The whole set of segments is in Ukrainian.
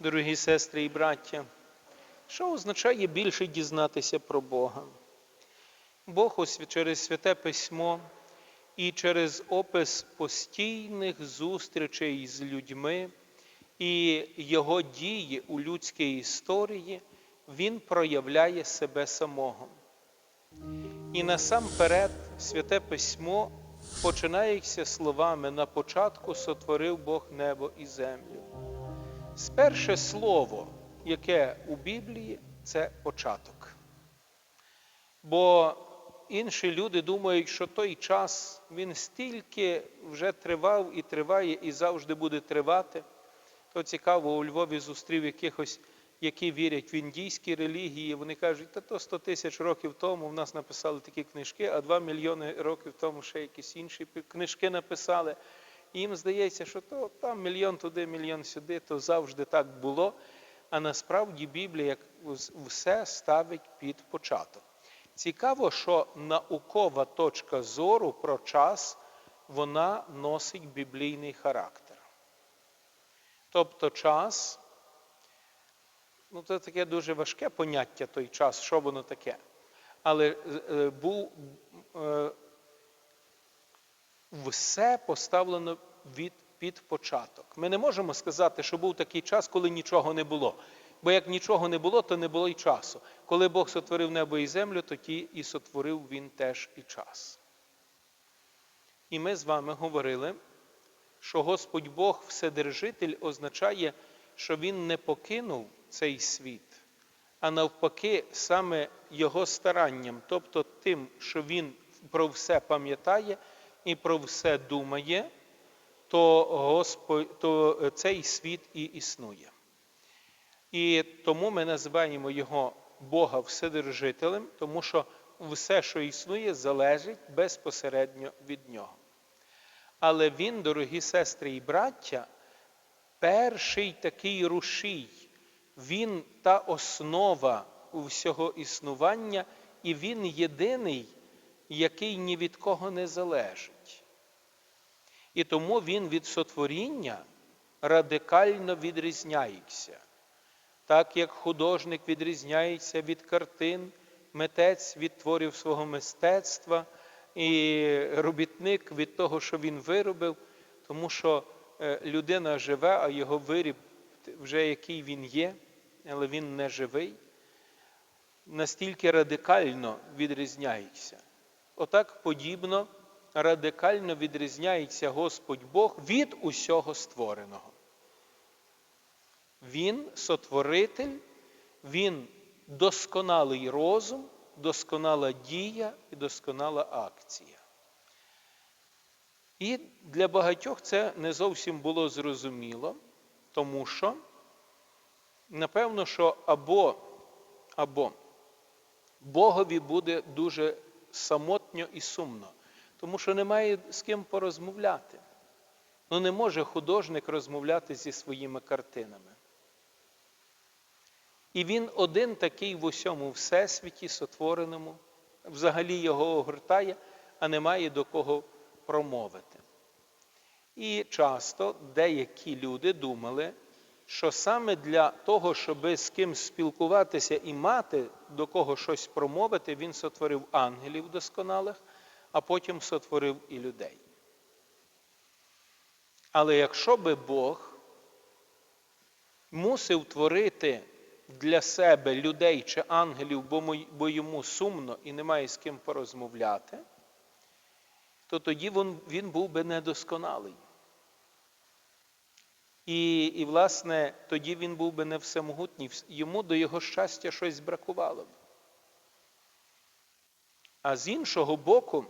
дорогі сестри і браття, що означає більше дізнатися про Бога? Бог ось через Святе Письмо і через опис постійних зустрічей з людьми і Його дії у людській історії, Він проявляє себе самого. І насамперед Святе Письмо починається словами на початку сотворив Бог небо і землю. Сперше слово, яке у Біблії, це початок. Бо інші люди думають, що той час він стільки вже тривав і триває, і завжди буде тривати. То цікаво, у Львові зустрів якихось, які вірять в індійські релігії. Вони кажуть, та то 100 тисяч років тому в нас написали такі книжки, а 2 мільйони років тому ще якісь інші книжки написали. Їм здається, що то там мільйон туди, мільйон сюди, то завжди так було. А насправді Біблія все ставить під початок. Цікаво, що наукова точка зору про час вона носить біблійний характер. Тобто час, ну це таке дуже важке поняття той час, що воно таке. Але е, був е, все поставлено від, під початок. Ми не можемо сказати, що був такий час, коли нічого не було. Бо як нічого не було, то не було й часу. Коли Бог сотворив небо і землю, тоді і сотворив Він теж і час. І ми з вами говорили, що Господь Бог Вседержитель означає, що Він не покинув цей світ, а навпаки, саме Його старанням, тобто тим, що Він про все пам'ятає і про все думає, то, Господь, то цей світ і існує. І тому ми називаємо його Бога Вседержителем, тому що все, що існує, залежить безпосередньо від нього. Але він, дорогі сестри і браття, перший такий рушій, він та основа всього існування, і він єдиний, який ні від кого не залежить. І тому він від сотворіння радикально відрізняється. Так як художник відрізняється від картин, митець від творів свого мистецтва і робітник від того, що він виробив, тому що людина живе, а його виріб вже який він є, але він не живий, настільки радикально відрізняється. Отак подібно радикально відрізняється Господь Бог від усього створеного. Він сотворитель, він досконалий розум, досконала дія і досконала акція. І для багатьох це не зовсім було зрозуміло, тому що, напевно, що або, або Богові буде дуже самотньо і сумно, тому що немає з ким порозмовляти. Ну не може художник розмовляти зі своїми картинами. І він один такий в усьому всесвіті сотвореному, взагалі його огортає, а немає до кого промовити. І часто деякі люди думали, що саме для того, щоб з ким спілкуватися і мати до кого щось промовити, він сотворив ангелів досконалих, а потім сотворив і людей. Але якщо би Бог мусив творити для себе людей чи ангелів, бо йому сумно і немає з ким порозмовляти, то тоді він, був би недосконалий. І, і, власне, тоді він був би не всемогутній, йому до його щастя щось бракувало б. А з іншого боку,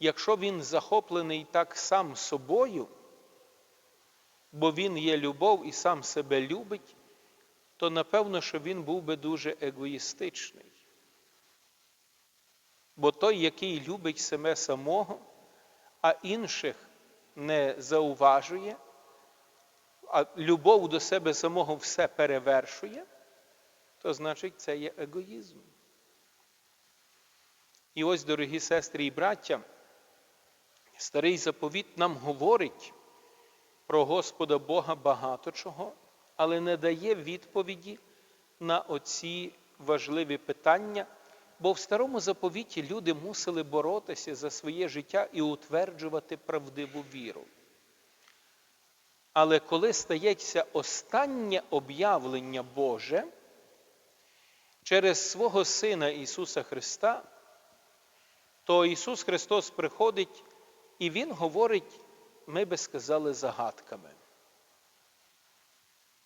якщо він захоплений так сам собою, бо він є любов і сам себе любить, то напевно, що він був би дуже егоїстичний. Бо той, який любить себе самого, а інших не зауважує, а любов до себе самого все перевершує, то значить це є егоїзм. І ось, дорогі сестри і браття, старий заповіт нам говорить про Господа Бога багато чого, але не дає відповіді на оці важливі питання, бо в старому заповіті люди мусили боротися за своє життя і утверджувати правдиву віру. Але коли стається останнє об'явлення Боже через свого Сина Ісуса Христа, то Ісус Христос приходить і Він говорить, ми би сказали, загадками.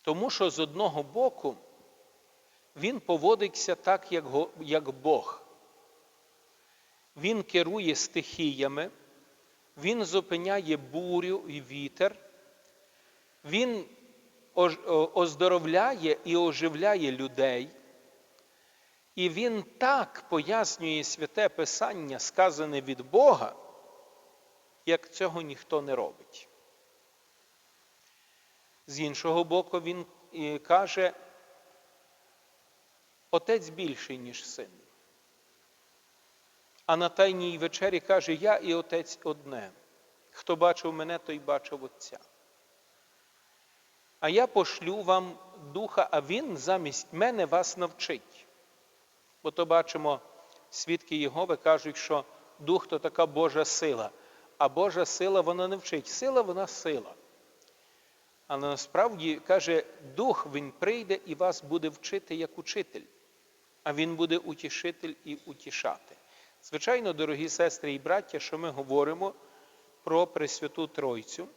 Тому що з одного боку Він поводиться так, як, Бог. Він керує стихіями, Він зупиняє бурю і вітер, Він оздоровляє і оживляє людей. І він так пояснює святе Писання, сказане від Бога, як цього ніхто не робить. З іншого боку, він е, каже, Отець більший, ніж син. А на Тайній вечері каже, я і Отець одне. Хто бачив мене, той бачив Отця. А я пошлю вам духа, а він замість мене вас навчить. Бо то бачимо, свідки Єгови кажуть, що дух то така Божа сила. А Божа сила вона не вчить. Сила вона сила. Але насправді каже, дух він прийде і вас буде вчити як учитель, а він буде утішитель і утішати. Звичайно, дорогі сестри і браття, що ми говоримо про Пресвяту Тройцю.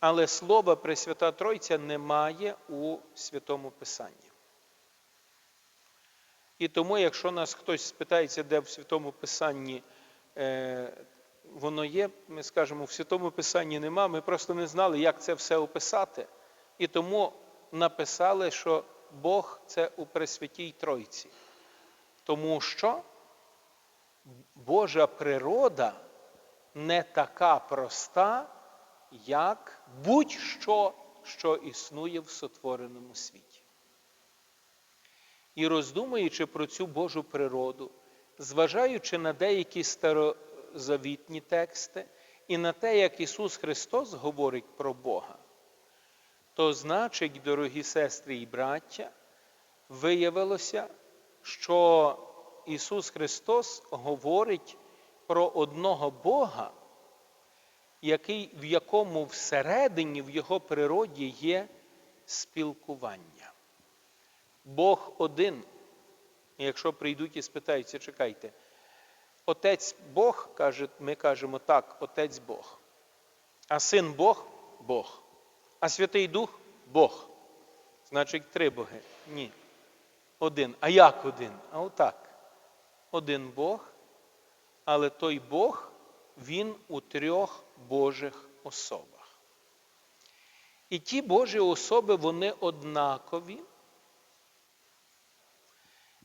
Але слова Пресвята Тройця немає у Святому Писанні. І тому, якщо нас хтось спитається, де в Святому Писанні воно є, ми скажемо, в Святому Писанні нема, ми просто не знали, як це все описати. І тому написали, що Бог це у Пресвятій Тройці. Тому що Божа природа не така проста, як будь-що, що існує в сотвореному світі. І роздумуючи про цю Божу природу, зважаючи на деякі старозавітні тексти і на те, як Ісус Христос говорить про Бога, то значить, дорогі сестри і браття, виявилося, що Ісус Христос говорить про одного Бога, який, в якому всередині в Його природі є спілкування. Бог один. І якщо прийдуть і спитаються, чекайте, Отець Бог, каже, ми кажемо так, Отець Бог. А син Бог Бог. А Святий Дух Бог. Значить, три Боги. Ні. Один. А як один? А отак. Один Бог, але той Бог, він у трьох Божих особах. І ті Божі особи, вони однакові.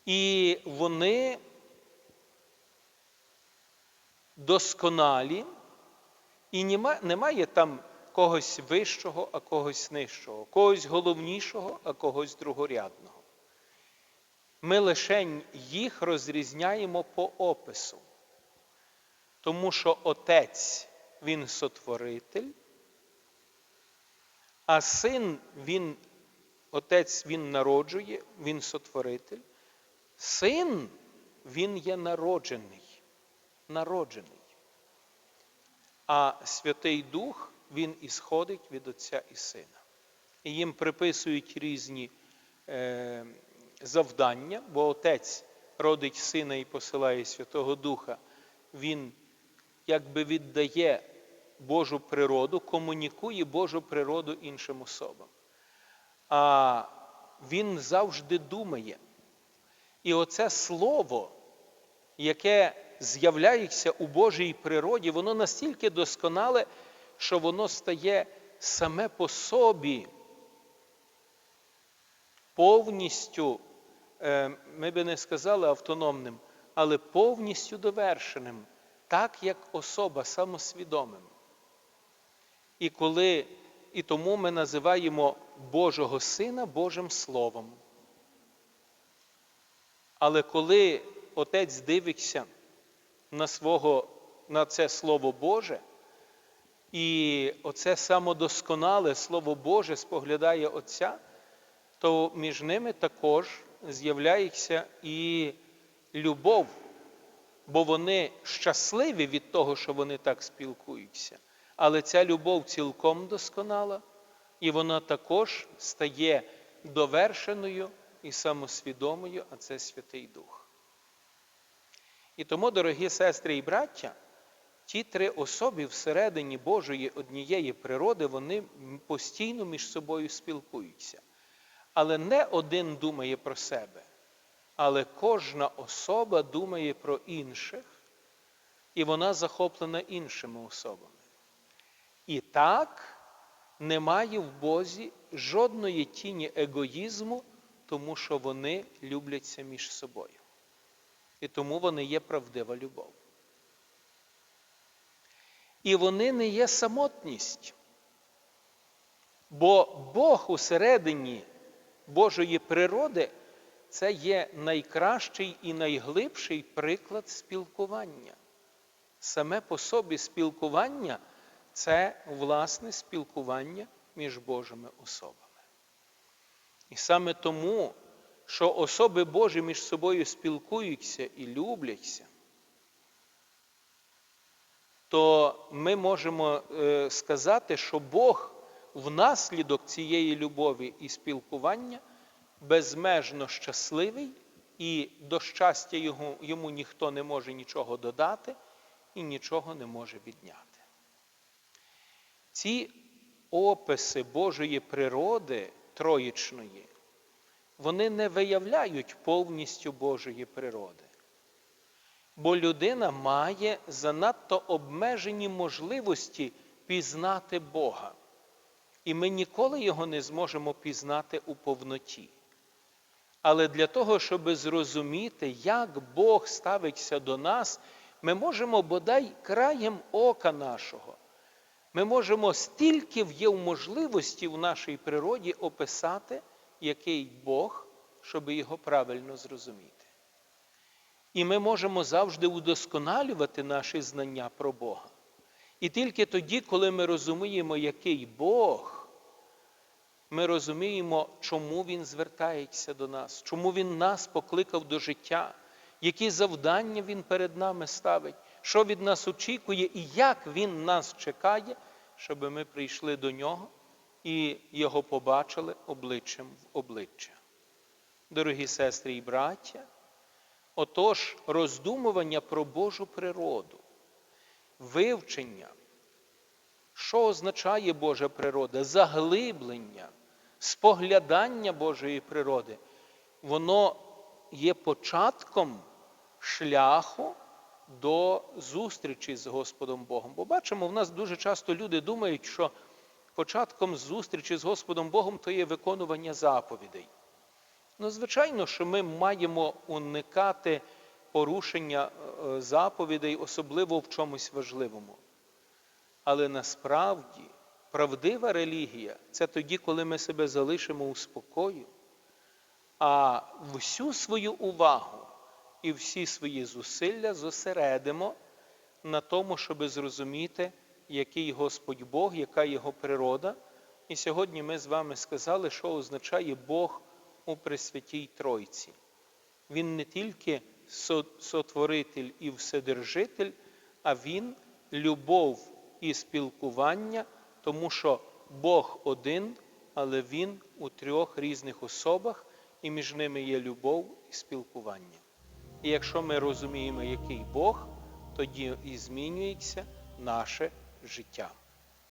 І вони досконалі, і немає там когось вищого, а когось нижчого, когось головнішого, а когось другорядного. Ми лише їх розрізняємо по опису, тому що Отець Він сотворитель, а син Він, Отець Він народжує, Він сотворитель. Син, він є народжений, народжений. А Святий Дух, він ісходить від Отця і Сина. І їм приписують різні е, завдання, бо Отець родить Сина і посилає Святого Духа. Він якби віддає Божу природу, комунікує Божу природу іншим особам. А він завжди думає. І оце слово, яке з'являється у Божій природі, воно настільки досконале, що воно стає саме по собі повністю, е, ми би не сказали автономним, але повністю довершеним, так як особа самосвідомим. І коли, і тому ми називаємо Божого Сина Божим Словом. Але коли отець дивиться на, свого, на це Слово Боже, і оце самодосконале Слово Боже споглядає Отця, то між ними також з'являється і любов, бо вони щасливі від того, що вони так спілкуються. Але ця любов цілком досконала, і вона також стає довершеною і самосвідомою, а це Святий Дух. І тому, дорогі сестри і браття, ті три особи всередині Божої однієї природи, вони постійно між собою спілкуються. Але не один думає про себе, але кожна особа думає про інших, і вона захоплена іншими особами. І так немає в Бозі жодної тіні егоїзму, тому що вони любляться між собою. І тому вони є правдива любов. І вони не є самотність. Бо Бог усередині Божої природи це є найкращий і найглибший приклад спілкування. Саме по собі спілкування це власне спілкування між Божими особами. І саме тому, що особи Божі між собою спілкуються і любляться, то ми можемо е, сказати, що Бог внаслідок цієї любові і спілкування безмежно щасливий, і до щастя його, йому ніхто не може нічого додати і нічого не може відняти. Ці описи Божої природи троїчної, вони не виявляють повністю Божої природи. Бо людина має занадто обмежені можливості пізнати Бога. І ми ніколи його не зможемо пізнати у повноті. Але для того, щоб зрозуміти, як Бог ставиться до нас, ми можемо бодай краєм ока нашого. Ми можемо стільки є в можливості в нашій природі описати, який Бог, щоб його правильно зрозуміти. І ми можемо завжди удосконалювати наші знання про Бога. І тільки тоді, коли ми розуміємо, який Бог, ми розуміємо, чому Він звертається до нас, чому Він нас покликав до життя, які завдання Він перед нами ставить, що від нас очікує і як Він нас чекає, щоб ми прийшли до Нього і Його побачили обличчям в обличчя. Дорогі сестри і браття, отож, роздумування про Божу природу, вивчення, що означає Божа природа, заглиблення, споглядання Божої природи, воно є початком шляху до зустрічі з Господом Богом. Бо бачимо, в нас дуже часто люди думають, що початком зустрічі з Господом Богом то є виконування заповідей. Ну, звичайно, що ми маємо уникати порушення е, заповідей, особливо в чомусь важливому. Але насправді правдива релігія це тоді, коли ми себе залишимо у спокою, а всю свою увагу і всі свої зусилля зосередимо на тому, щоб зрозуміти, який Господь Бог, яка його природа. І сьогодні ми з вами сказали, що означає Бог у Пресвятій Тройці. Він не тільки сотворитель і вседержитель, а Він любов і спілкування, тому що Бог один, але Він у трьох різних особах, і між ними є любов і спілкування. І якщо ми розуміємо, який Бог, тоді і змінюється наше життя.